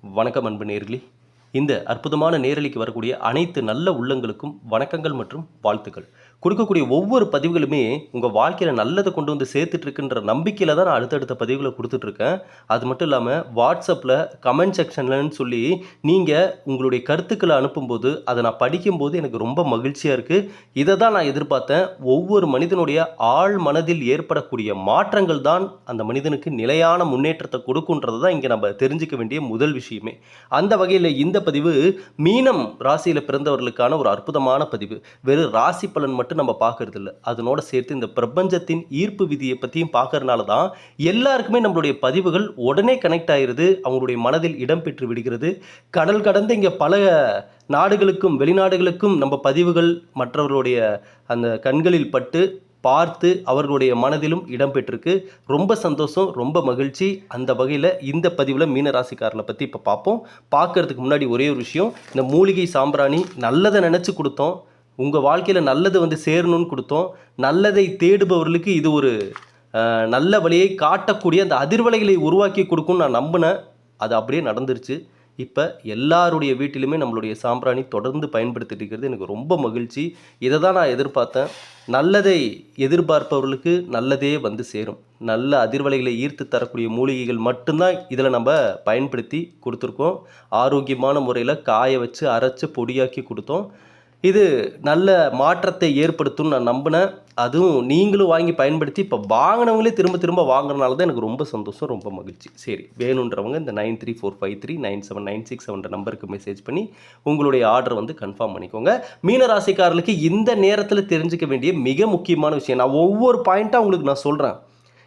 வணக்கம் அன்பு நேர்களே. இந்த அற்புதமான நேரலிக்கு வரக்கூடிய அனைத்து நல்ல உள்ளங்களுக்கும் வணக்கங்கள் மற்றும் வாழ்த்துக்கள். கொடுக்கக்கூடிய ஒவ்வொரு பதிவுகளுமே உங்கள் வாழ்க்கையில் நல்லதை கொண்டு வந்து சேர்த்துட்ருக்குன்ற நம்பிக்கையில் தான் நான் அடுத்தடுத்த பதிவுகளை கொடுத்துட்ருக்கேன் அது மட்டும் இல்லாமல் வாட்ஸ்அப்பில் கமெண்ட் செக்ஷன்லன்னு சொல்லி நீங்கள் உங்களுடைய கருத்துக்களை அனுப்பும்போது அதை நான் படிக்கும்போது எனக்கு ரொம்ப மகிழ்ச்சியாக இருக்குது இதை தான் நான் எதிர்பார்த்தேன். ஒவ்வொரு மனிதனுடைய ஆழ் மனதில் ஏற்படக்கூடிய மாற்றங்கள் தான் அந்த மனிதனுக்கு நிலையான முன்னேற்றத்தை கொடுக்குன்றது தான் இங்கே நம்ம தெரிஞ்சுக்க வேண்டிய முதல் விஷயமே. அந்த வகையில் இந்த பதிவு மீனம் ராசியில் பிறந்தவர்களுக்கான ஒரு அற்புதமான பதிவு. வெறும் ராசி பலன் மட்டும் நம்ம பார்க்கறது இல்லை அதனோட சேர்த்து இந்த பிரபஞ்சத்தின் ஈர்ப்பு விதியை பற்றியும் பார்க்கறதுனால தான் எல்லாருக்குமே நம்மளுடைய பதிவுகள் உடனே கனெக்ட் ஆயிடுது அவங்களுடைய மனதில் இடம்பெற்று விடுகிறது. கடல் கடந்து இங்கே பல நாடுகளுக்கும் வெளிநாடுகளுக்கும் நம்ம பதிவுகள் மற்றவர்களுடைய அந்த கண்களில் பட்டு பார்த்து அவர்களுடைய மனதிலும் இடம்பெற்றிருக்கு ரொம்ப சந்தோஷம் ரொம்ப மகிழ்ச்சி. அந்த வகையில் இந்த பதிவில் மீனராசிக்காரனை பற்றி இப்போ பார்ப்போம். பார்க்கறதுக்கு முன்னாடி ஒரே ஒரு விஷயம் இந்த மூலிகை சாம்பிராணி நல்லதை நினச்சி கொடுத்தோம். உங்கள் வாழ்க்கையில் நல்லது வந்து சேரணும்னு கொடுத்தோம். நல்லதை தேடுபவர்களுக்கு இது ஒரு நல்ல வழியை காட்டக்கூடிய அந்த அதிர்வலைகளை உருவாக்கி கொடுக்கும்னு நான் நம்பினேன். அது அப்படியே நடந்துருச்சு. இப்போ எல்லாருடைய வீட்டிலுமே நம்மளுடைய சாம்பிராணி தொடர்ந்து பயன்படுத்திட்டு இருக்கிறது எனக்கு ரொம்ப மகிழ்ச்சி. இதை தான் நான் எதிர்பார்த்தேன். நல்லதை எதிர்பார்ப்பவர்களுக்கு நல்லதே வந்து சேரும். நல்ல அதிர்வலைகளை ஈர்த்து தரக்கூடிய மூலிகைகள் மட்டும்தான் இதில் நம்ம பயன்படுத்தி கொடுத்துருக்கோம். ஆரோக்கியமான முறையில் காய வச்சு அரைச்சி பொடியாக்கி கொடுத்தோம். இது நல்ல மாற்றத்தை ஏற்படுத்தும்னு நான் நம்பினேன். அதுவும் நீங்களும் வாங்கி பயன்படுத்தி இப்போ வாங்கினவங்களே திரும்ப திரும்ப வாங்குறதுனால தான் எனக்கு ரொம்ப சந்தோஷம் ரொம்ப மகிழ்ச்சி. சரி வேணுன்றவங்க இந்த nine three four five three nine seven nine six seven நம்பருக்கு மெசேஜ் பண்ணி உங்களுடைய ஆர்டர் வந்து கன்ஃபார்ம் பண்ணிக்கோங்க. மீனராசிக்காரர்களுக்கு இந்த நேரத்தில் தெரிஞ்சுக்க வேண்டிய மிக முக்கியமான விஷயம் நான் ஒவ்வொரு பாயிண்ட்டாக உங்களுக்கு நான் சொல்கிறேன்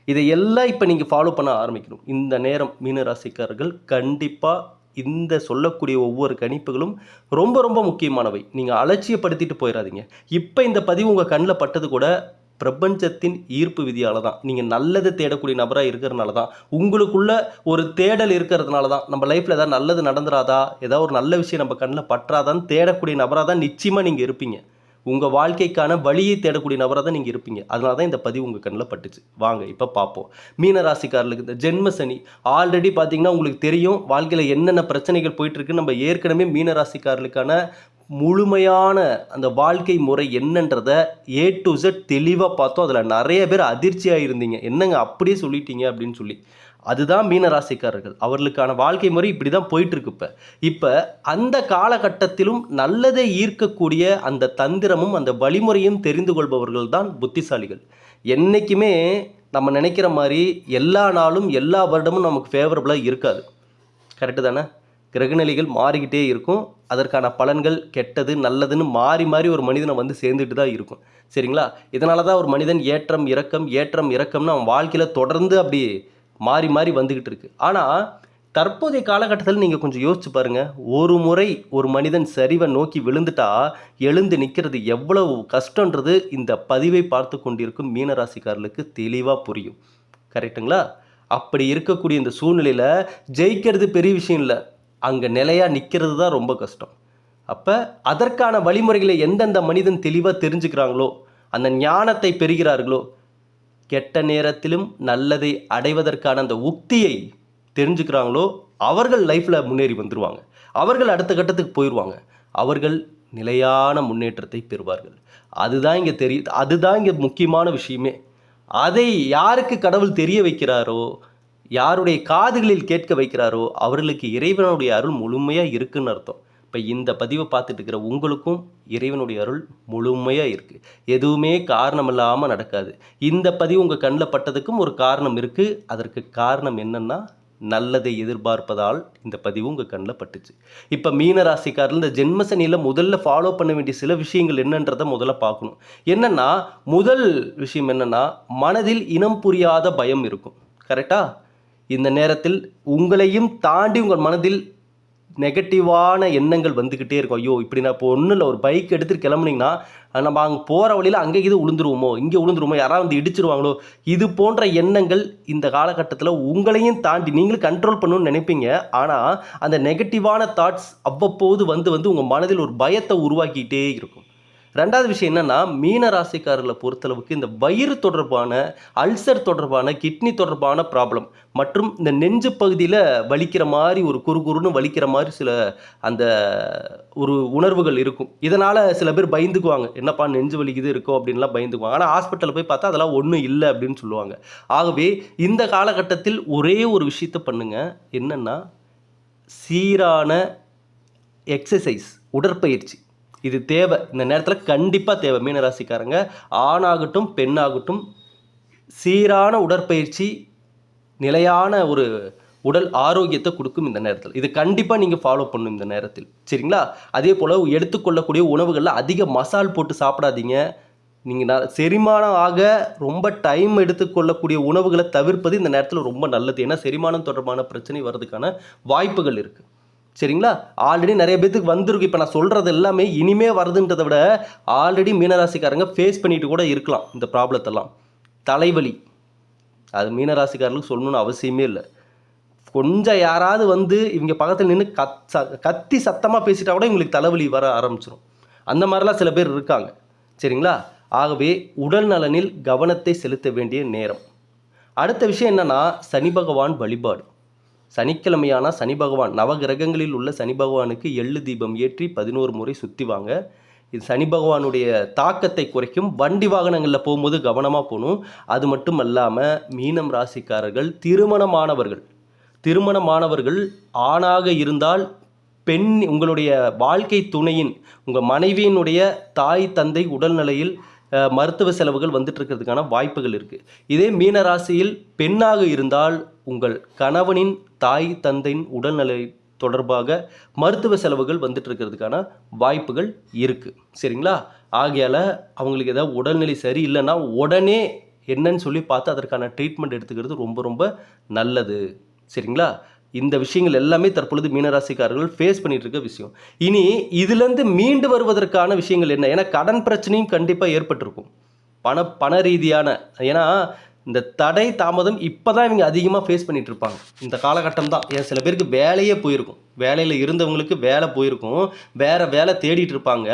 இதையெல்லாம் இப்போ நீங்கள் ஃபாலோ பண்ண ஆரம்பிக்கணும். இந்த நேரம் மீனராசிக்காரர்கள் கண்டிப்பாக இந்த சொல்லக்கூடிய ஒவ்வொரு கணிப்புகளும் ரொம்ப ரொம்ப முக்கியமானவை. நீங்கள் அலட்சியப்படுத்திட்டு போயிடாதீங்க இப்போ இந்த பதிவு உங்கள் கண்ணில் பட்டது கூட பிரபஞ்சத்தின் ஈர்ப்பு விதியால தான் நீங்கள் நல்லது தேடக்கூடிய நபராக இருக்கிறதுனால தான் உங்களுக்குள்ள ஒரு தேடல் இருக்கிறதுனால தான் நம்ம லைஃப்பில் ஏதாவது நல்லது நடந்துராதா? ஏதாவது ஒரு நல்ல விஷயம் நம்ம கண்ணில் பற்றாதான்னு தேடக்கூடிய நபராக தான் நிச்சயமாக நீங்கள் இருப்பீங்க. உங்கள் வாழ்க்கைக்கான வழியை தேடக்கூடிய நபராக தான் நீங்கள் இருப்பீங்க. அதனால தான் இந்த பதிவு உங்கள் கண்ணில் பட்டுச்சு. வாங்க இப்போ பார்ப்போம் மீன ராசிக்காரர்களுக்கு இந்த ஜென்ம சனி ஆல்ரெடி பார்த்தீங்கன்னா உங்களுக்கு தெரியும் வாழ்க்கையில் என்னென்ன பிரச்சனைகள் போயிட்டுருக்கு நம்ம ஏற்கனவே மீன ராசிக்காரர்களுக்கான முழுமையான அந்த வாழ்க்கை முறை என்னன்றதை ஏ டு Z தெளிவாக பார்த்தோம். அதில் நிறைய பேர் அதிர்ச்சியாக இருந்தீங்க என்னங்க அப்படியே சொல்லிட்டீங்க அப்படின்னு சொல்லி. அதுதான் மீனராசிக்காரர்கள். அவர்களுக்கான வாழ்க்கை முறை இப்படி தான் போயிட்டுருக்கு இப்போ இப்போ அந்த காலகட்டத்திலும் நல்லதை ஈர்க்கக்கூடிய அந்த தந்திரமும் அந்த வழிமுறையும் தெரிந்து கொள்பவர்கள் தான் புத்திசாலிகள். என்றைக்குமே நம்ம நினைக்கிற மாதிரி எல்லா நாளும் எல்லா வருடமும் நமக்கு ஃபேவரபுளாக இருக்காது. கரெக்டு தானே? கிரகநிலைகள் மாறிக்கிட்டே இருக்கும். அதற்கான பலன்கள் கெட்டது நல்லதுன்னு மாறி மாறி ஒரு மனிதனை வந்து சேர்ந்துட்டு தான் இருக்கும். சரிங்களா? இதனால தான் ஒரு மனிதன் ஏற்றம் இறக்கம் ஏற்றம் இறக்கம்னு அவன் வாழ்க்கையில் தொடர்ந்து அப்படி மாறி மாறி வந்துக்கிட்டு இருக்கு. ஆனால் தற்போதைய காலகட்டத்தில் நீங்கள் கொஞ்சம் யோசிச்சு பாருங்கள் ஒரு முறை ஒரு மனிதன் சரிவை நோக்கி விழுந்துட்டா எழுந்து நிற்கிறது எவ்வளவு கஷ்டன்றது இந்த பதிவை பார்த்து கொண்டிருக்கும் மீனராசிக்காரர்களுக்கு தெளிவாக புரியும். கரெக்ட்டுங்களா? அப்படி இருக்கக்கூடிய இந்த சூழ்நிலையில் ஜெயிக்கிறது பெரிய விஷயம் இல்லை. அங்கே நிலையாக நிற்கிறது தான் ரொம்ப கஷ்டம். அப்போ அதற்கான வழிமுறைகளை எந்தெந்த மனிதன் தெளிவாக தெரிஞ்சுக்கிறாங்களோ அந்த ஞானத்தை பெறுகிறார்களோ கெட்ட நேரத்திலும் நல்லதை அடைவதற்கான அந்த உக்தியை தெரிஞ்சுக்கிறாங்களோ அவர்கள் லைஃப்பில் முன்னேறி வந்துடுவாங்க அவர்கள் அடுத்த கட்டத்துக்கு போயிடுவாங்க அவர்கள் நிலையான முன்னேற்றத்தை பெறுவார்கள். அதுதான் இங்கே தெரிய அதுதான் இங்கே முக்கியமான விஷயமே. அதை யாருக்கு கடவுள் தெரிய வைக்கிறாரோ யாருடைய காதுகளில் கேட்க வைக்கிறாரோ அவர்களுக்கு இறைவனுடைய அருள் முழுமையாக இருக்குன்னு அர்த்தம். இப்போ இந்த பதிவை பார்த்துட்டு இருக்கிற உங்களுக்கும் இறைவனுடைய அருள் முழுமையாக இருக்குது எதுவுமே காரணம் இல்லாமல் நடக்காது. இந்த பதிவு உங்கள் கண்ணில் பட்டதுக்கும் ஒரு காரணம் இருக்குது அதற்கு காரணம் என்னன்னா நல்லதை எதிர்பார்ப்பதால் இந்த பதிவு உங்கள் கண்ணில் பட்டுச்சு. இப்போ மீன ராசிக்காரில் இந்த ஜென்மசனியில் முதல்ல ஃபாலோ பண்ண வேண்டிய சில விஷயங்கள் என்னன்றதை முதல்ல பார்க்கணும். என்னென்னா முதல் விஷயம் என்னென்னா மனதில் இனம் புரியாத பயம் இருக்கும். கரெக்டாக இந்த நேரத்தில் உங்களையும் தாண்டி உங்கள் மனதில் நெகட்டிவான எண்ணங்கள் வந்துக்கிட்டே இருக்கும். ஐயோ இப்படி நான் இப்போ ஒன்றும் இல்லை ஒரு பைக் எடுத்துட்டு கிளம்புனீங்கன்னா நம்ம அங்கே போகிற வழியில் அங்கே இது விழுந்துருவோமோ இங்கே விழுந்துருவோமோ யாராவது வந்து இடிச்சிருவாங்களோ இது போன்ற எண்ணங்கள் இந்த காலகட்டத்தில் உங்களையும் தாண்டி நீங்களும் கண்ட்ரோல் பண்ணணும்னு நினைப்பீங்க. ஆனால் அந்த நெகட்டிவான தாட்ஸ் அவ்வப்போது வந்து வந்து உங்கள் மனதில் ஒரு பயத்தை உருவாக்கிட்டே இருக்கும். ரெண்டாவது விஷயம் என்னென்னா மீன ராசிக்காரர்களை பொறுத்தளவுக்கு இந்த வயிறு தொடர்பான அல்சர் தொடர்பான கிட்னி தொடர்பான ப்ராப்ளம் மற்றும் இந்த நெஞ்சு பகுதியில் வலிக்கிற மாதிரி ஒரு குறு குறுன்னு வலிக்கிற மாதிரி சில அந்த ஒரு உணர்வுகள் இருக்கும். இதனால் சில பேர் பயந்துக்குவாங்க. என்னப்பா நெஞ்சு வலிக்குது இருக்கோ அப்படின்லாம் பயந்துக்குவாங்க. ஆனால் ஹாஸ்பிட்டலில் போய் பார்த்தா அதெல்லாம் ஒன்றும் இல்லை அப்படின்னு சொல்லுவாங்க. ஆகவே இந்த காலகட்டத்தில் ஒரே ஒரு விஷயத்தை பண்ணுங்கள் என்னென்னா சீரான எக்ஸசைஸ் உடற்பயிற்சி. இது தேவை. இந்த நேரத்தில் கண்டிப்பாக தேவை. மீனராசிக்காரங்க ஆணாகட்டும் பெண்ணாகட்டும் சீரான உடற்பயிற்சி நிலையான ஒரு உடல் ஆரோக்கியத்தை கொடுக்கும் இந்த நேரத்தில். இது கண்டிப்பாக நீங்கள் ஃபாலோ பண்ணும் இந்த நேரத்தில். சரிங்களா? அதே போல் எடுத்துக்கொள்ளக்கூடிய உணவுகளில் அதிக மசால் போட்டு சாப்பிடாதீங்க. நீங்கள் ந செரிமானம் ஆக ரொம்ப டைம் எடுத்துக்கொள்ளக்கூடிய உணவுகளை தவிர்ப்பது இந்த நேரத்தில் ரொம்ப நல்லது. ஏன்னா செரிமானம் தொடர்பான பிரச்சனை வர்றதுக்கான வாய்ப்புகள் இருக்குது சரிங்களா? ஆல்ரெடி நிறைய பேத்துக்கு வந்திருக்கு. இப்போ நான் சொல்கிறது எல்லாமே இனிமே வருதுன்றதை விட ஆல்ரெடி மீனராசிக்காரங்க ஃபேஸ் பண்ணிட்டு கூட இருக்கலாம் இந்த ப்ராப்ளத்தெல்லாம் தலைவலி. அது மீனராசிக்காரர்களுக்கு சொல்லணும்னு அவசியமே இல்லை. கொஞ்சம் யாராவது வந்து இவங்க பக்கத்தில் நின்று கத் ச- கத்தி சத்தமாக பேசிட்டா கூட இவங்களுக்கு தலைவலி வர ஆரம்பிச்சிடும் அந்த மாதிரிலாம் சில பேர் இருக்காங்க. சரிங்களா? ஆகவே உடல் நலனில் கவனத்தை செலுத்த வேண்டிய நேரம். அடுத்த விஷயம் என்னன்னா சனி பகவான் வழிபாடு. சனிக்கிழமையானா சனி பகவான். நவகிரகங்களில் உள்ள சனி பகவானுக்கு எள்ளு தீபம் ஏற்றி பதினோரு முறை சுற்றி வாங்க. இது சனி பகவானுடைய தாக்கத்தை குறைக்கும். வண்டி வாகனங்களில் போகும்போது கவனமாக போகணும். அது மட்டும் அல்லாமல் மீனம் ராசிக்காரர்கள் திருமணமானவர்கள். திருமணமானவர்கள் ஆணாக இருந்தால் பெண் உங்களுடைய வாழ்க்கை துணையின் உங்கள் மனைவியினுடைய தாய் தந்தை உடல்நிலையில் மருத்துவ செலவுகள் வந்துட்டு இருக்கிறதுக்கான வாய்ப்புகள் இருக்குது இதே மீன ராசியில் பெண்ணாக இருந்தால் உங்கள் கணவனின் தாய் தந்தையின் உடல்நிலை தொடர்பாக மருத்துவ செலவுகள் வந்துட்டு இருக்கிறதுக்கான வாய்ப்புகள் இருக்குது சரிங்களா? ஆகையால் அவங்களுக்கு ஏதாவது உடல்நிலை சரி இல்லைன்னா உடனே என்னன்னு சொல்லி பார்த்து அதற்கான ட்ரீட்மெண்ட் எடுத்துக்கிறது ரொம்ப ரொம்ப நல்லது. சரிங்களா? இந்த விஷயங்கள் எல்லாமே தற்பொழுது மீனராசிக்காரர்கள் ஃபேஸ் பண்ணிட்டு இருக்க விஷயம். இனி இதுலேருந்து மீண்டு வருவதற்கான விஷயங்கள் என்ன? ஏன்னா கடன் பிரச்சனையும் கண்டிப்பாக ஏற்பட்டிருக்கும். பண பண ரீதியான ஏன்னா இந்த தடை தாமதம் இப்போ தான் இவங்க அதிகமாக ஃபேஸ் பண்ணிகிட்டு இருப்பாங்க இந்த காலகட்டம் தான் ஏன் சில பேருக்கு வேலையே போயிருக்கும். வேலையில் இருந்தவங்களுக்கு வேலை போயிருக்கும். வேறு வேலை தேடிட்டு இருப்பாங்க.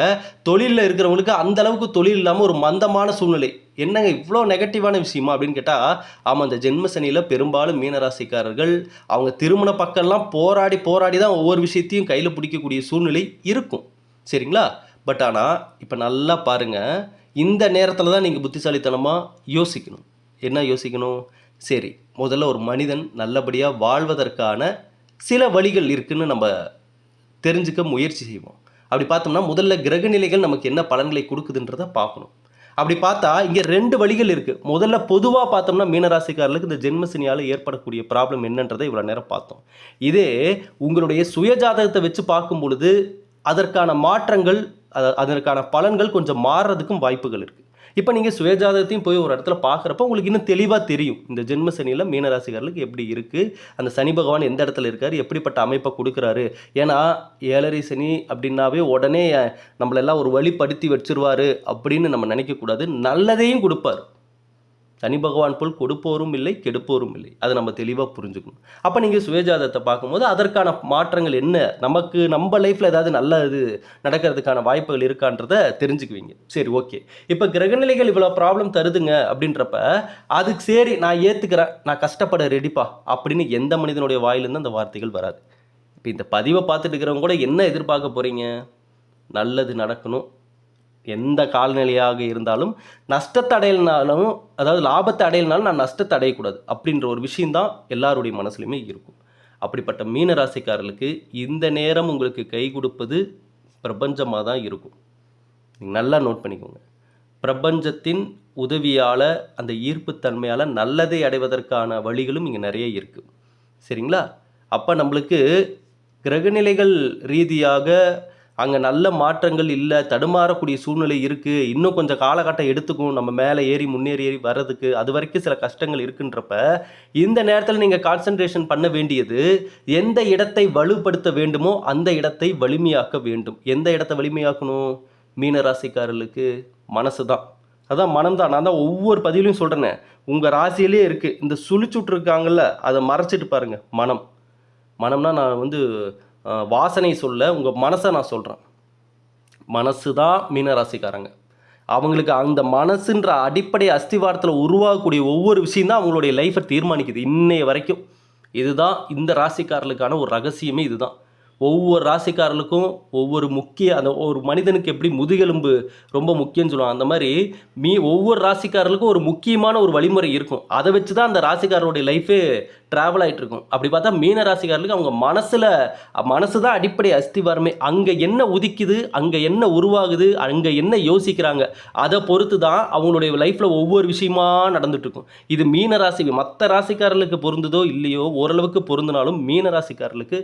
தொழிலில் இருக்கிறவங்களுக்கு அந்த அளவுக்கு தொழில் இல்லாமல் ஒரு மந்தமான சூழ்நிலை. என்னங்க இவ்வளோ நெகட்டிவான விஷயமா அப்படின்னு கேட்டால் ஆமாம் இந்த ஜென்ம சனியில் பெரும்பாலும் மீனராசிக்காரர்கள் அவங்க திருமண பக்கம்லாம் போராடி போராடி தான் ஒவ்வொரு விஷயத்தையும் கையில் பிடிக்கக்கூடிய சூழ்நிலை இருக்கும். சரிங்களா? பட் ஆனால் இப்போ நல்லா பாருங்கள் இந்த நேரத்தில் தான் நீங்கள் புத்திசாலித்தனமாக யோசிக்கணும். என்ன யோசிக்கணும்? சரி முதல்ல ஒரு மனிதன் நல்லபடியாக வாழ்வதற்கான சில வழிகள் இருக்குன்னு நம்ம தெரிஞ்சுக்க முயற்சி செய்வோம். அப்படி பார்த்தோம்னா முதல்ல கிரகநிலைகள் நமக்கு என்ன பலன்களை கொடுக்குதுன்றதை பார்க்கணும். அப்படி பார்த்தா இங்கே ரெண்டு வழிகள் இருக்குது முதல்ல பொதுவாக பார்த்தோம்னா மீனராசிக்காரர்களுக்கு இந்த ஜென்மசனியால் ஏற்படக்கூடிய ப்ராப்ளம் என்னன்றதை இவ்வளோ நேரம் பார்த்தோம். இதே உங்களுடைய சுயஜாதகத்தை வச்சு பார்க்கும் பொழுது அதற்கான மாற்றங்கள் அதற்கான பலன்கள் கொஞ்சம் மாறுறதுக்கும் வாய்ப்புகள் இருக்குது இப்போ நீங்கள் சுயஜாதகத்தையும் போய் ஒரு இடத்துல பார்க்குறப்ப உங்களுக்கு இன்னும் தெளிவாக தெரியும். இந்த ஜென்ம சனியில் மீனராசிக்காரர்களுக்கு எப்படி இருக்குது அந்த சனி பகவான் எந்த இடத்துல இருக்கார்? எப்படிப்பட்ட அமைப்பை கொடுக்குறாரு? ஏன்னா ஏழரை சனி அப்படின்னாவே உடனே நம்மளெல்லாம் ஒரு வழிப்படுத்தி வச்சிருவார் அப்படின்னு நம்ம நினைக்கக்கூடாது. நல்லதையும் கொடுப்பார். சனி பகவான் போல் கொடுப்போரும் இல்லை கெடுப்போரும் இல்லை. அதை நம்ம தெளிவாக புரிஞ்சுக்கணும். அப்போ நீங்கள் சுயஜாதத்தை பார்க்கும்போது அதற்கான மாற்றங்கள் என்ன? நமக்கு நம்ம லைஃப்பில் ஏதாவது நல்ல இது நடக்கிறதுக்கான வாய்ப்புகள் இருக்கான்றத தெரிஞ்சுக்குவீங்க. சரி ஓகே இப்போ கிரகநிலைகள் இவ்வளோ ப்ராப்ளம் தருதுங்க அப்படின்றப்ப அதுக்கு சரி நான் ஏற்றுக்கிறேன் நான் கஷ்டப்பட ரெடிப்பா அப்படின்னு எந்த மனிதனுடைய வாயிலிருந்து அந்த வார்த்தைகள் வராது. இப்போ இந்த பதிவை பார்த்துட்டு இருக்கிறவங்க கூட என்ன எதிர்பார்க்க போகிறீங்க நல்லது நடக்கணும். எந்த காலநிலையாக இருந்தாலும் நஷ்டத்தை அடையலனாலும் அதாவது லாபத்தை அடையலனாலும் நான் நஷ்டத்தை அடையக்கூடாது அப்படின்ற ஒரு விஷயந்தான் எல்லாருடைய மனசுலையுமே இருக்கும். அப்படிப்பட்ட மீன ராசிக்காரர்களுக்கு இந்த நேரம் உங்களுக்கு கை கொடுப்பது பிரபஞ்சமாக தான் இருக்கும். நீங்கள் நல்லா நோட் பண்ணிக்கோங்க. பிரபஞ்சத்தின் உதவியால் அந்த ஈர்ப்புத்தன்மையால் நல்லதை அடைவதற்கான வழிகளும் இங்கே நிறைய இருக்குது சரிங்களா? அப்போ நம்மளுக்கு கிரகநிலைகள் ரீதியாக அங்கே நல்ல மாற்றங்கள் இல்லை தடுமாறக்கூடிய சூழ்நிலை இருக்குது இன்னும் கொஞ்சம் காலகட்டம் எடுத்துக்கும். நம்ம மேலே ஏறி முன்னேறி ஏறி வர்றதுக்கு அது வரைக்கும் சில கஷ்டங்கள் இருக்குன்றப்ப இந்த நேரத்தில் நீங்கள் கான்சன்ட்ரேஷன் பண்ண வேண்டியது எந்த இடத்தை வலுப்படுத்த வேண்டுமோ அந்த இடத்தை வலிமையாக்க வேண்டும். எந்த இடத்தை வலிமையாக்கணும்? மீன ராசிக்காரர்களுக்கு மனசு தான். அதான் மனம் தான். நான் தான் ஒவ்வொரு பதிவிலையும் சொல்கிறேனே உங்கள் ராசியிலே இருக்குது இந்த சுழிச்சுட்ருக்காங்கல்ல அதை மறைச்சிட்டு பாருங்கள் மனம். மனம்னா நான் வந்து வாசனை சொல்ல உங்கள் மனசை நான் சொல்கிறேன் மனசு தான் மீனராசிக்காரங்க. அவங்களுக்கு அந்த மனசுன்ற அடிப்படை அஸ்திவாரத்தில் உருவாகக்கூடிய ஒவ்வொரு விஷயம் தான் அவங்களுடைய லைஃப்பை தீர்மானிக்குது. இன்னைய வரைக்கும். இதுதான் இந்த ராசிக்காரர்களுக்கான ஒரு ரகசியமே இதுதான். ஒவ்வொரு ராசிக்காரர்களுக்கும் ஒவ்வொரு முக்கிய அந்த ஒரு மனிதனுக்கு எப்படி முதுகெலும்பு ரொம்ப முக்கியம்னு சொல்லுவாங்க. அந்த மாதிரி மீ ஒவ்வொரு ராசிக்காரர்களுக்கும் ஒரு முக்கியமான ஒரு வழிமுறை இருக்கும். அதை வச்சு தான் அந்த ராசிக்காரருடைய லைஃபே ட்ராவல் ஆகிட்டு இருக்கும் அப்படி பார்த்தா மீன ராசிக்காரர்களுக்கு அவங்க மனசில் மனசு தான் அடிப்படை அஸ்திவாரமே. அங்கே என்ன உதிக்குது அங்கே என்ன உருவாகுது அங்கே என்ன யோசிக்கிறாங்க அதை பொறுத்து தான் அவங்களுடைய லைஃப்பில் ஒவ்வொரு விஷயமா நடந்துட்டுருக்கும். இது மீன ராசி மற்ற ராசிக்காரர்களுக்கு பொருந்ததோ இல்லையோ ஓரளவுக்கு பொருந்தினாலும் மீன ராசிக்காரர்களுக்கு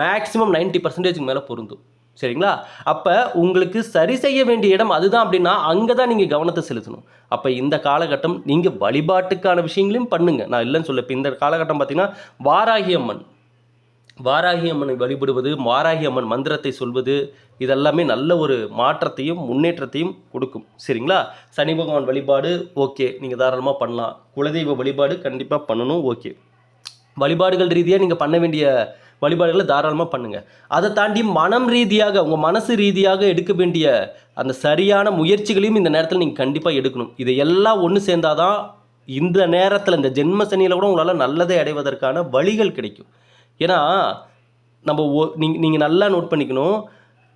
மேக்ஸிமம் 90% மேலே பொருந்தும். சரிங்களா? அப்போ உங்களுக்கு சரி செய்ய வேண்டிய இடம் அதுதான் அப்படின்னா அங்கே தான் நீங்கள் கவனத்தை செலுத்தணும். அப்போ இந்த காலகட்டம் நீங்கள் வழிபாட்டுக்கான விஷயங்களையும் பண்ணுங்க. நான் இல்லைன்னு சொல்ல இப்போ இந்த காலகட்டம் பார்த்தீங்கன்னா வாராகி அம்மன். வாராகி அம்மனை வழிபடுவது வாராகி அம்மன் மந்திரத்தை சொல்வது இதெல்லாமே நல்ல ஒரு மாற்றத்தையும் முன்னேற்றத்தையும் கொடுக்கும். சரிங்களா? சனி பகவான் வழிபாடு ஓகே. நீங்கள் தாராளமாக பண்ணலாம். குலதெய்வ வழிபாடு கண்டிப்பாக பண்ணணும் ஓகே. வழிபாடுகள் ரீதியாக நீங்கள் பண்ண வேண்டிய வழிபாடுகளை தாராளமாக பண்ணுங்கள் அதை தாண்டி மனம் ரீதியாக உங்கள் மனசு ரீதியாக எடுக்க வேண்டிய அந்த சரியான முயற்சிகளையும் இந்த நேரத்தில் நீங்கள் கண்டிப்பாக எடுக்கணும். இதை எல்லாம் ஒன்று சேர்ந்தாதான் இந்த நேரத்தில் இந்த ஜென்ம சனியில் கூட உங்களால் நல்லதை அடைவதற்கான வழிகள் கிடைக்கும். ஏன்னா நம்ம ஒ நீங்கள் நீங்கள் நல்லா நோட் பண்ணிக்கணும்.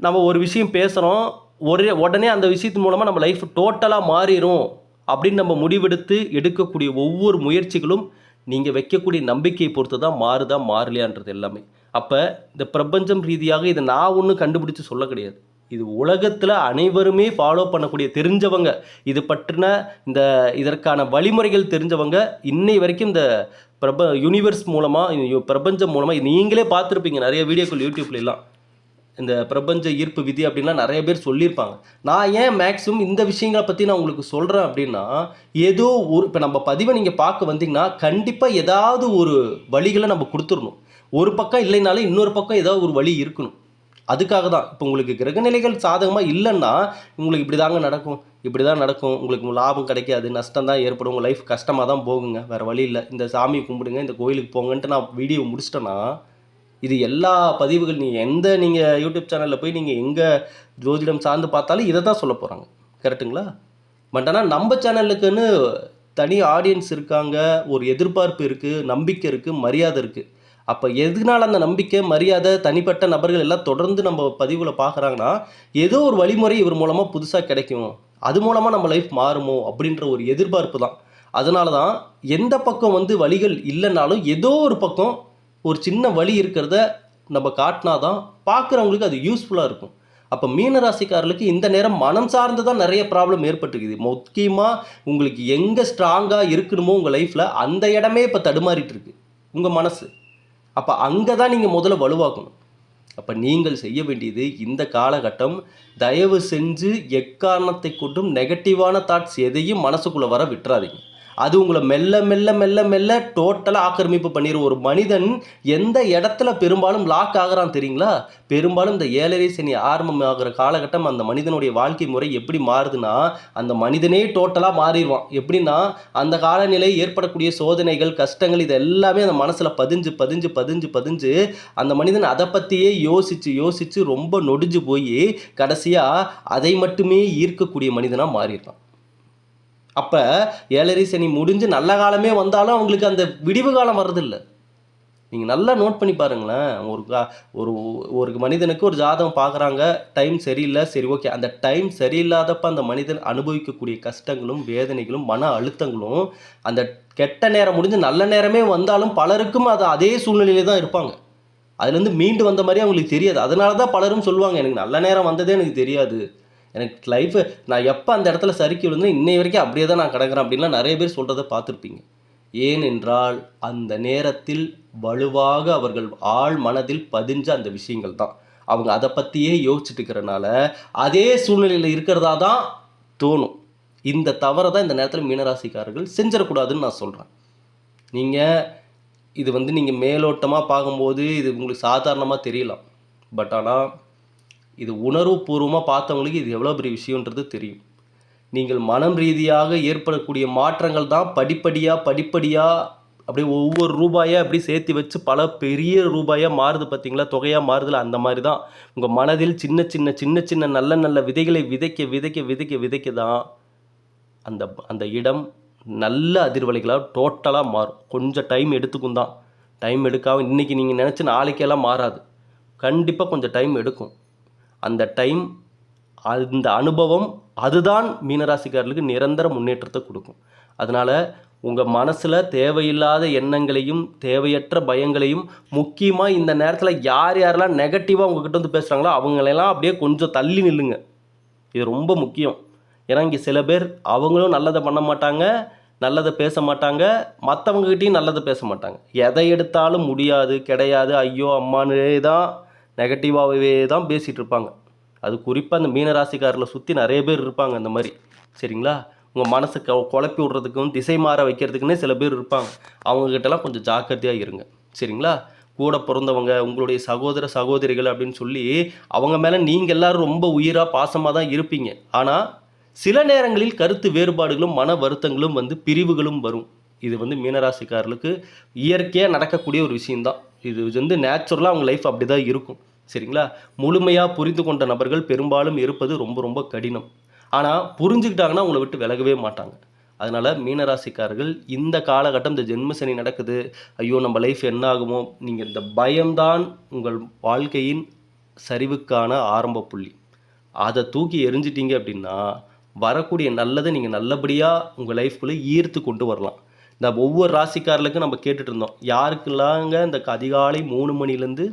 நம்ம ஒரு விஷயம் பேசுகிறோம் ஒரே உடனே அந்த விஷயத்து மூலமாக நம்ம லைஃப் டோட்டலாக மாறிடும் அப்படின்னு நம்ம முடிவெடுத்து எடுக்கக்கூடிய ஒவ்வொரு முயற்சிகளும் நீங்கள் வைக்கக்கூடிய நம்பிக்கையை பொறுத்து தான் மாறுதா மாறலையான்றது எல்லாமே. அப்போ இந்த பிரபஞ்சம் ரீதியாக இதை நான் ஒன்றும் கண்டுபிடிச்சு சொல்ல கிடையாது. இது உலகத்தில் அனைவருமே ஃபாலோ பண்ணக்கூடிய தெரிஞ்சவங்க இது பற்றின இந்த இதற்கான வழிமுறைகள் தெரிஞ்சவங்க இன்னை வரைக்கும் இந்த பிரப யூனிவர்ஸ் மூலமாக பிரபஞ்சம் மூலமாக நீங்களே பார்த்துருப்பீங்க. நிறைய வீடியோக்கள் யூடியூப்லாம் இந்த பிரபஞ்ச ஈர்ப்பு விதி அப்படின்லாம் நிறைய பேர் சொல்லியிருப்பாங்க. நான் ஏன் மேக்ஸிமம் இந்த விஷயங்களை பற்றி நான் உங்களுக்கு சொல்கிறேன் அப்படின்னா ஏதோ ஒரு இப்போ நம்ம பதிவை நீங்கள் பார்க்க வந்தீங்கன்னா கண்டிப்பாக ஏதாவது ஒரு வழிகளை நம்ம கொடுத்துடணும். ஒரு பக்கம் இல்லைனாலும் இன்னொரு பக்கம் ஏதாவது ஒரு வழி இருக்கணும். அதுக்காக தான். இப்போ உங்களுக்கு கிரகநிலைகள் சாதகமாக இல்லைன்னா உங்களுக்கு இப்படி தாங்க நடக்கும். இப்படி தான் நடக்கும். உங்களுக்கு லாபம் கிடைக்காது. நஷ்டம் தான் ஏற்படும். உங்கள் லைஃப் கஷ்டமாக தான் போகுங்க. வேறு வழி இல்லை. இந்த சாமியை கும்பிடுங்க. இந்த கோயிலுக்கு போங்கன்ட்டு நான் வீடியோ முடிச்சிட்டேன்னா இது எல்லா பதிவுகள் நீங்கள் எந்த நீங்கள் யூடியூப் சேனலில் போய் நீங்கள் எங்கே ஜோதிடம் சார்ந்து பார்த்தாலும் இதை தான் சொல்ல போகிறாங்க கரெக்ட்டுங்களா? பட் ஆனால் நம்ம சேனலுக்குன்னு தனி ஆடியன்ஸ் இருக்காங்க ஒரு எதிர்பார்ப்பு இருக்குது நம்பிக்கை இருக்குது மரியாதை இருக்குது அப்போ எதனால அந்த நம்பிக்கை மரியாதை தனிப்பட்ட நபர்கள் எல்லாம் தொடர்ந்து நம்ம பதிவில் பார்க்குறாங்கன்னா ஏதோ ஒரு வழிமுறை இவர் மூலமாக புதுசாக கிடைக்கும். அது மூலமாக நம்ம லைஃப் மாறுமோ அப்படின்ற ஒரு எதிர்பார்ப்பு தான். அதனால தான் எந்த பக்கம் வந்து வழிகள் இல்லைனாலும் ஏதோ ஒரு பக்கம் ஒரு சின்ன வழி இருக்கிறத நம்ம காட்டினா தான் பார்க்குறவங்களுக்கு அது யூஸ்ஃபுல்லாக இருக்கும். அப்போ மீனராசிக்காரர்களுக்கு இந்த நேரம் மனம் சார்ந்து தான் நிறைய ப்ராப்ளம் ஏற்பட்டுருக்குது. முக்கியமாக உங்களுக்கு எங்கே ஸ்ட்ராங்காக இருக்கணுமோ உங்கள் லைஃப்பில் அந்த இடமே இப்போ தடுமாறிட்டு இருக்கு. உங்கள் மனசு. அப்போ அங்கே தான் நீங்கள் முதல்ல வலுவாக்கணும். அப்போ நீங்கள் செய்ய வேண்டியது இந்த காலகட்டம் தயவு செஞ்சு எக்காரணத்தை கொண்டும் நெகட்டிவான தாட்ஸ் எதையும் மனசுக்குள்ளே வர விட்டுறாதீங்க. அது உங்களை மெல்ல மெல்ல மெல்ல மெல்ல டோட்டலாக ஆக்கிரமிப்பு பண்ணிடும் ஒரு மனிதன் எந்த இடத்துல பெரும்பாலும் லாக் ஆகுறான் தெரியுங்களா? பெரும்பாலும் இந்த ஏழரை சனி ஆரம்பம் ஆகிற காலகட்டம் அந்த மனிதனுடைய வாழ்க்கை முறை எப்படி மாறுதுன்னா அந்த மனிதனே டோட்டலாக மாறிடுவான். எப்படின்னா அந்த காலநிலை ஏற்படக்கூடிய சோதனைகள் கஷ்டங்கள் இது எல்லாமே அந்த மனசில் பதிஞ்சு பதிஞ்சு பதிஞ்சு பதிஞ்சு அந்த மனிதன் அதை பற்றியே யோசித்து யோசித்து ரொம்ப நொடிஞ்சு போய் கடைசியாக அதை மட்டுமே ஈர்க்கக்கூடிய மனிதனாக மாறிடுறான். அப்போ ஏழரை சனி முடிஞ்சு நல்ல காலமே வந்தாலும் அவங்களுக்கு அந்த விடிவு காலம் வர்றதில்லை. நீங்கள் நல்லா நோட் பண்ணி பாருங்களேன். ஒரு கா ஒரு ஒரு மனிதனுக்கு ஒரு ஜாதகம் பார்க்குறாங்க டைம் சரியில்லை சரி ஓகே அந்த டைம் சரியில்லாதப்ப அந்த மனிதன் அனுபவிக்கக்கூடிய கஷ்டங்களும் வேதனைகளும் மன அழுத்தங்களும் அந்த கெட்ட நேரம் முடிஞ்சு நல்ல நேரமே வந்தாலும் பலருக்கும் அது அதே சூழ்நிலையில தான் இருப்பாங்க. அதுலேருந்து மீண்டு வந்த மாதிரி அவங்களுக்கு தெரியாது. அதனால தான் பலரும் சொல்லுவாங்க எனக்கு நல்ல நேரம் வந்ததே எனக்கு தெரியாது. எனக்கு லைஃபு நான் எப்போ அந்த இடத்துல சறுக்கி விழுந்தேன் இன்னை வரைக்கும் அப்படியே தான் நான் கிடக்கிறேன் அப்படின்லாம் நிறைய பேர் சொல்கிறத பார்த்துருப்பீங்க. ஏனென்றால் அந்த நேரத்தில் வலுவாக அவர்கள் ஆழ் மனதில் பதிஞ்ச அந்த விஷயங்கள் தான். அவங்க அதை பற்றியே யோசிச்சுட்டு இருக்கிறனால அதே சூழ்நிலையில் இருக்கிறதா தான் தோணும். இந்த தவறை தான் இந்த நேரத்தில் மீனராசிக்காரர்கள் செஞ்சிடக்கூடாதுன்னு நான் சொல்கிறேன் நீங்கள் இது வந்து நீங்கள் மேலோட்டமாக பார்க்கும்போது இது உங்களுக்கு சாதாரணமாக தெரியலாம். பட் ஆனால் இது உணர்வுபூர்வமாக பார்த்தவங்களுக்கு இது எவ்வளோ பெரிய விஷயன்றது தெரியும். நீங்கள் மனம் ரீதியாக ஏற்படக்கூடிய மாற்றங்கள் தான் படிப்படியாக படிப்படியாக அப்படியே ஒவ்வொரு ரூபாயாக அப்படி சேர்த்து வச்சு பல பெரிய ரூபாயாக மாறுது பார்த்தீங்களா? தொகையாக மாறுதல் அந்த மாதிரி தான். உங்கள் மனதில் சின்ன சின்ன சின்ன சின்ன நல்ல நல்ல விதைகளை விதைக்க விதைக்க விதைக்க விதைக்க தான் அந்த அந்த இடம் நல்ல அதிர்வலைகளாக டோட்டலாக மாறும். கொஞ்சம் டைம் எடுத்துக்கும் தான். டைம் எடுக்காமல் இன்றைக்கி நீங்கள் நினச்சி நாளைக்கெல்லாம் மாறாது. கண்டிப்பாக கொஞ்சம் டைம் எடுக்கும். அந்த டைம் அந்த அனுபவம் அதுதான் மீனராசிக்காரர்களுக்கு நிரந்தர முன்னேற்றத்தை கொடுக்கும். அதனால் உங்கள் மனசில் தேவையில்லாத எண்ணங்களையும் தேவையற்ற பயங்களையும் முக்கியமாக இந்த நேரத்தில் யார் யாரெல்லாம் நெகட்டிவாக உங்ககிட்ட வந்து பேசுகிறாங்களோ அவங்களெல்லாம் அப்படியே கொஞ்சம் தள்ளி நில்லுங்க. இது ரொம்ப முக்கியம். ஏன்னா இங்கே சில பேர் அவங்களும் நல்லதை பண்ண மாட்டாங்க நல்லதை பேச மாட்டாங்க மற்றவங்ககிட்டையும் நல்லதை பேச மாட்டாங்க. எதை எடுத்தாலும் முடியாது கிடையாது. ஐயோ அம்மானே தான் நெகட்டிவாகவே தான் பேசிகிட்டு இருப்பாங்க அது குறிப்பாக அந்த மீனராசிக்காரில் சுற்றி நிறைய பேர் இருப்பாங்க அந்த மாதிரி. சரிங்களா? உங்கள் மனசு க குழப்பி விட்றதுக்கும் திசை மாற வைக்கிறதுக்குன்னே சில பேர் இருப்பாங்க. அவங்கக்கிட்டலாம் கொஞ்சம் ஜாக்கிரதையாக இருங்க. சரிங்களா? கூட பிறந்தவங்க உங்களுடைய சகோதர சகோதரிகள் அப்படின்னு சொல்லி அவங்க மேலே நீங்கள் எல்லாரும் ரொம்ப உயிராக பாசமாக தான் இருப்பீங்க. ஆனால் சில நேரங்களில் கருத்து வேறுபாடுகளும் மன வருத்தங்களும் வந்து பிரிவுகளும் வரும். இது வந்து மீனராசிக்காரர்களுக்கு இயற்கையாக நடக்கக்கூடிய ஒரு விஷயந்தான் இது வந்து நேச்சுரலாக அவங்க லைஃப் அப்படி தான் இருக்கும். சரிங்களா? முழுமையாக புரிந்து கொண்ட நபர்கள் பெரும்பாலும் இருப்பது ரொம்ப ரொம்ப கடினம். ஆனால் புரிஞ்சுக்கிட்டாங்கன்னா உங்களை விட்டு விலகவே மாட்டாங்க. அதனால் மீனராசிக்காரர்கள் இந்த காலகட்டம் இந்த ஜென்மசனி நடக்குது ஐயோ நம்ம லைஃப் என்ன ஆகுமோ நீங்கள் இந்த பயம்தான் உங்கள் வாழ்க்கையின் சரிவுக்கான ஆரம்ப புள்ளி. அதை தூக்கி எரிஞ்சிட்டிங்க அப்படின்னா வரக்கூடிய நல்லதை நீங்கள் நல்லபடியாக உங்கள் லைஃப்குள்ளே ஈர்த்து கொண்டு வரலாம். இந்த ஒவ்வொரு ராசிக்காரர்களுக்கும் நம்ம கேட்டுட்ருந்தோம் யாருக்கெல்லாங்க இந்த அதிகாலை மூணு மணிலேருந்து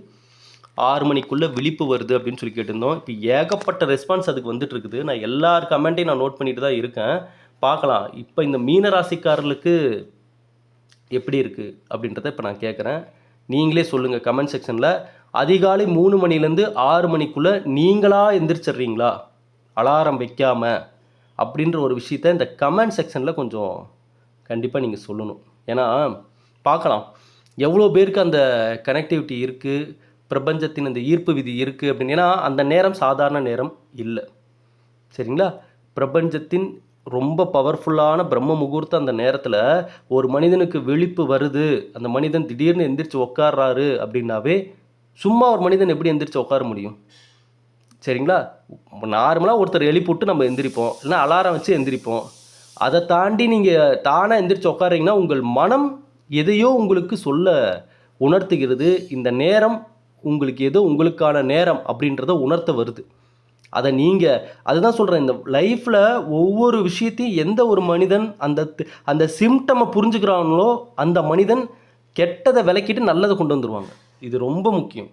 ஆறு மணிக்குள்ளே விழிப்பு வருது அப்படின்னு சொல்லி கேட்டிருந்தோம். இப்போ ஏகப்பட்ட ரெஸ்பான்ஸ் அதுக்கு வந்துட்டு இருக்குது நான் எல்லார் கமெண்ட்டையும் நான் நோட் பண்ணிட்டு தான் இருக்கேன். பார்க்கலாம். இப்போ இந்த மீன ராசிக்காரர்களுக்கு எப்படி இருக்குது அப்படின்றத இப்போ நான் கேட்குறேன் நீங்களே சொல்லுங்கள் கமெண்ட் செக்ஷனில் அதிகாலை மூணு மணிலேருந்து ஆறு மணிக்குள்ளே நீங்களாக எந்திரிச்சிடுறீங்களா? அலாரம் வைக்காமல் அப்படின்ற ஒரு விஷயத்த இந்த கமெண்ட் செக்ஷனில் கொஞ்சம் கண்டிப்பாக நீங்கள் சொல்லணும். ஏன்னா பார்க்கலாம். எவ்வளோ பேருக்கு அந்த கனெக்டிவிட்டி இருக்குது பிரபஞ்சத்தின் அந்த ஈர்ப்பு விதி இருக்குது அப்படின்னு. ஏன்னா அந்த நேரம் சாதாரண நேரம் இல்லை. சரிங்களா? பிரபஞ்சத்தின் ரொம்ப பவர்ஃபுல்லான பிரம்ம முகூர்த்தம் அந்த நேரத்தில் ஒரு மனிதனுக்கு விழிப்பு வருது. அந்த மனிதன் திடீர்னு எந்திரிச்சு உட்கார்றாரு அப்படின்னாவே சும்மா ஒரு மனிதன் எப்படி எந்திரிச்சு உட்கார முடியும்? சரிங்களா? நார்மலாக ஒருத்தர் எழுப்பிவிட்டு நம்ம எந்திரிப்போம். இல்லைனா அலாரம் வச்சு எந்திரிப்போம். அதை தாண்டி நீங்கள் தானாக எந்திரிச்சு உட்காரீங்கன்னா உங்கள் மனம் எதையோ உங்களுக்கு சொல்ல உணர்த்துகிறது. இந்த நேரம் உங்களுக்கு ஏதோ உங்களுக்கான நேரம் அப்படின்றத உணர்த்த வருது. அதை நீங்கள் அதுதான் சொல்கிறேன் இந்த லைஃப்பில் ஒவ்வொரு விஷயத்தையும் எந்த ஒரு மனிதன் அந்த அந்த சிம்டமை புரிஞ்சுக்கிறாங்களோ அந்த மனிதன் கெட்டதை விளக்கிட்டு நல்லதை கொண்டு வந்துருவாங்க. இது ரொம்ப முக்கியம்.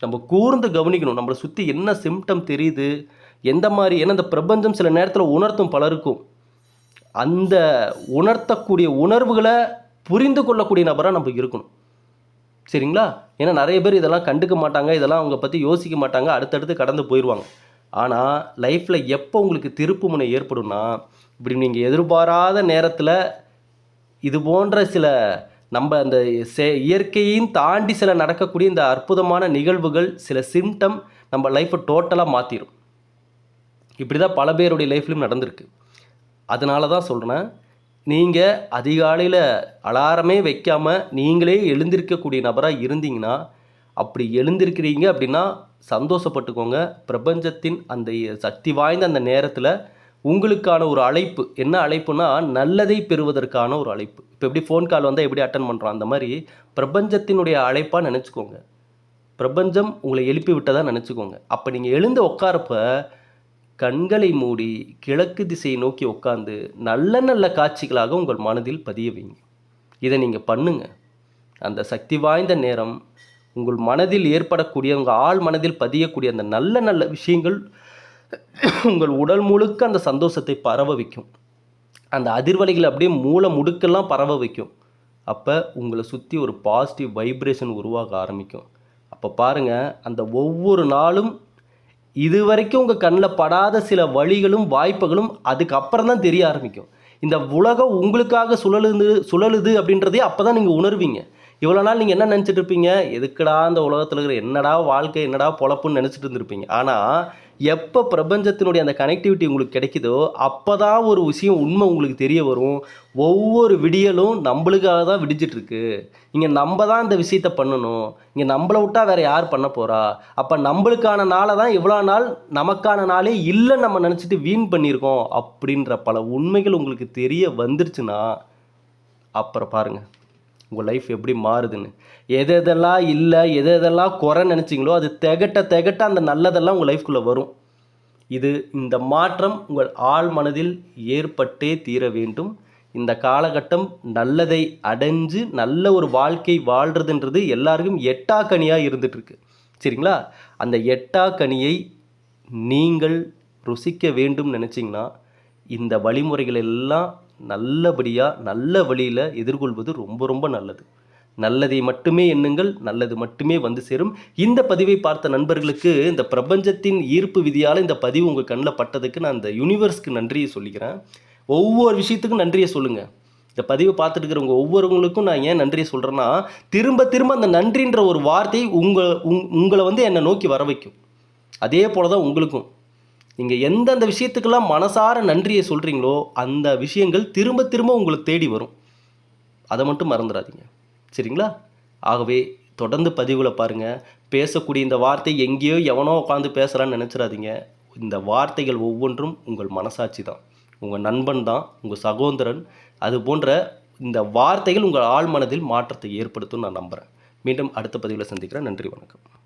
நம்ம கூர்ந்து கவனிக்கணும். நம்மளை சுற்றி என்ன சிம்டம் தெரியுது? எந்த மாதிரி ஏன்னா இந்த பிரபஞ்சம் சில நேரத்தில் உணர்த்தும் பலருக்கும். அந்த உணர்த்தக்கூடிய உணர்வுகளை புரிந்து கொள்ளக்கூடிய நபராக நம்ம இருக்கணும். சரிங்களா? ஏன்னா நிறைய பேர் இதெல்லாம் கண்டுக்க மாட்டாங்க இதெல்லாம் அவங்க பற்றி யோசிக்க மாட்டாங்க அடுத்தடுத்து கடந்து போயிடுவாங்க ஆனால் லைஃப்பில் எப்போ உங்களுக்கு திருப்பு முனை ஏற்படும்னா இப்படி நீங்கள் எதிர்பாராத நேரத்தில் இது போன்ற சில நம்ம அந்த செ இயற்கையும் தாண்டி சில நடக்கக்கூடிய இந்த அற்புதமான நிகழ்வுகள் சில சிம்டம் நம்ம லைஃப்பை டோட்டலாக மாற்றிடும் இப்படி தான் பல பேருடைய லைஃப்லையும் நடந்திருக்கு. அதனால தான் சொல்கிறேன் நீங்கள் அதிகாலையில் அலாரமே வைக்காமல் நீங்களே எழுந்திருக்கக்கூடிய நபராக இருந்தீங்கன்னா அப்படி எழுந்திருக்கிறீங்க அப்படின்னா சந்தோஷப்பட்டுக்கோங்க. பிரபஞ்சத்தின் அந்த சக்தி வாய்ந்த அந்த நேரத்தில் உங்களுக்கான ஒரு அழைப்பு. என்ன அழைப்புனா நல்லதை பெறுவதற்கான ஒரு அழைப்பு. இப்போ எப்படி ஃபோன் கால் வந்தால் எப்படி அட்டன் பண்ணுறோம் அந்த மாதிரி பிரபஞ்சத்தினுடைய அழைப்பாக நினச்சிக்கோங்க. பிரபஞ்சம் உங்களை எழுப்பி விட்டதா நினச்சிக்கோங்க. அப்போ நீங்கள் எழுந்து உட்காரப்ப கண்களை மூடி கிழக்கு திசையை நோக்கி உட்காந்து நல்ல நல்ல காட்சிகளாக உங்கள் மனதில் பதிய வைங்க. இதை நீங்கள் பண்ணுங்க. அந்த சக்தி வாய்ந்த நேரம் உங்கள் மனதில் ஏற்படக்கூடிய உங்கள் ஆள் மனதில் பதியக்கூடிய அந்த நல்ல நல்ல விஷயங்கள் உங்கள் உடல் முழுக்க அந்த சந்தோஷத்தை பரவ வைக்கும். அந்த அதிர்வலைகளை அப்படியே மூளை முடுக்கெல்லாம் பரவ வைக்கும். அப்போ உங்களை சுற்றி ஒரு பாசிட்டிவ் வைப்ரேஷன் உருவாக ஆரம்பிக்கும். அப்போ பாருங்கள் அந்த ஒவ்வொரு நாளும் இது வரைக்கும் உங்கள் கண்ணில் படாத சில வழிகளும் வாய்ப்புகளும் அதுக்கப்புறம் தான் தெரிய ஆரம்பிக்கும். இந்த உலகம் உங்களுக்காக சுழலுது சுழலுது அப்படின்றதே அப்போ தான் நீங்கள் உணர்வீங்க. இவ்வளோ நாள் நீங்கள் என்ன நினச்சிட்டு இருப்பீங்க? எதுக்குடா அந்த உலகத்தில் இருக்கிற என்னடா வாழ்க்கை என்னடா பொழப்புன்னு நினச்சிட்டு இருந்திருப்பீங்க. ஆனால் எப்போ பிரபஞ்சத்தினுடைய அந்த கனெக்டிவிட்டி உங்களுக்கு கிடைக்குதோ அப்போ தான் ஒரு விஷயம் உண்மை உங்களுக்கு தெரிய வரும். ஒவ்வொரு விடியலும் நம்மளுக்காக தான் விடிஞ்சிட்ருக்கு இங்கே நம்ம தான் இந்த விஷயத்த பண்ணணும். இங்கே நம்மளை விட்டா வேறு யார் பண்ண போகிறா அப்போ நம்மளுக்கான நாளை தான் இவ்வளோ நாள் நமக்கான நாளே இல்லைன்னு நம்ம நினச்சிட்டு வீண் பண்ணியிருக்கோம் அப்படின்ற பல உண்மைகள் உங்களுக்கு தெரிய வந்துருச்சுன்னா அப்புறம் பாருங்கள் உங்கள் லைஃப் எப்படி மாறுதுன்னு. எது எதெல்லாம் இல்லை எது எதெல்லாம் குறை நினச்சிங்களோ அது திகட்ட திகட்ட அந்த நல்லதெல்லாம் உங்கள் லைஃப்குள்ளே வரும். இது இந்த மாற்றம் உங்கள் ஆழ் மனதில் ஏற்பட்டே தீர வேண்டும். இந்த காலகட்டம் நல்லதை அடைஞ்சு நல்ல ஒரு வாழ்க்கை வாழ்கிறதுன்றது எல்லாருக்கும் எட்டாக்கனியாக கனியாக இருந்துகிட்ருக்கு சரிங்களா? அந்த எட்டாக்கனியை நீங்கள் ருசிக்க வேண்டும் நினச்சிங்கன்னா இந்த வழிமுறைகள் எல்லாம் நல்லபடியாக நல்ல வழியில் எதிர்கொள்வது ரொம்ப ரொம்ப நல்லது. நல்லதை மட்டுமே எண்ணுங்கள் நல்லது மட்டுமே வந்து சேரும். இந்த பதிவை பார்த்த நண்பர்களுக்கு இந்த பிரபஞ்சத்தின் ஈர்ப்பு விதியால் இந்த பதிவு உங்கள் கண்ணில் பட்டதுக்கு நான் இந்த யூனிவர்ஸ்க்கு நன்றியை சொல்லிக்கிறேன். ஒவ்வொரு விஷயத்துக்கும் நன்றியை சொல்லுங்கள் இந்த பதிவை பார்த்துட்டு இருக்கிறவங்க ஒவ்வொருவங்களுக்கும் நான் ஏன் நன்றியை சொல்கிறேன்னா திரும்ப திரும்ப அந்த நன்றின்ற ஒரு வார்த்தை உங்கள் உங் உங்களை வந்து என்னை நோக்கி வர வைக்கும். அதே போல தான் உங்களுக்கும். நீங்கள் எந்தெந்த விஷயத்துக்கெல்லாம் மனசார நன்றியை சொல்கிறீங்களோ அந்த விஷயங்கள் திரும்ப திரும்ப உங்களுக்கு தேடி வரும். அதை மட்டும் மறந்துடாதீங்க. சரிங்களா? ஆகவே தொடர்ந்து பதிவுகளை பாருங்கள் பேசக்கூடிய இந்த வார்த்தை எங்கேயோ எவனோ உட்காந்து பேசுகிறான்னு நினச்சிடாதீங்க. இந்த வார்த்தைகள் ஒவ்வொன்றும் உங்கள் மனசாட்சி தான். உங்கள் நண்பன் தான் உங்கள் சகோதரன். அது போன்ற இந்த வார்த்தைகள் உங்கள் ஆழ்மனதில் மாற்றத்தை ஏற்படுத்தும் நான் நம்புகிறேன் மீண்டும் அடுத்த பதிவில் சந்திக்கிறேன். நன்றி வணக்கம்.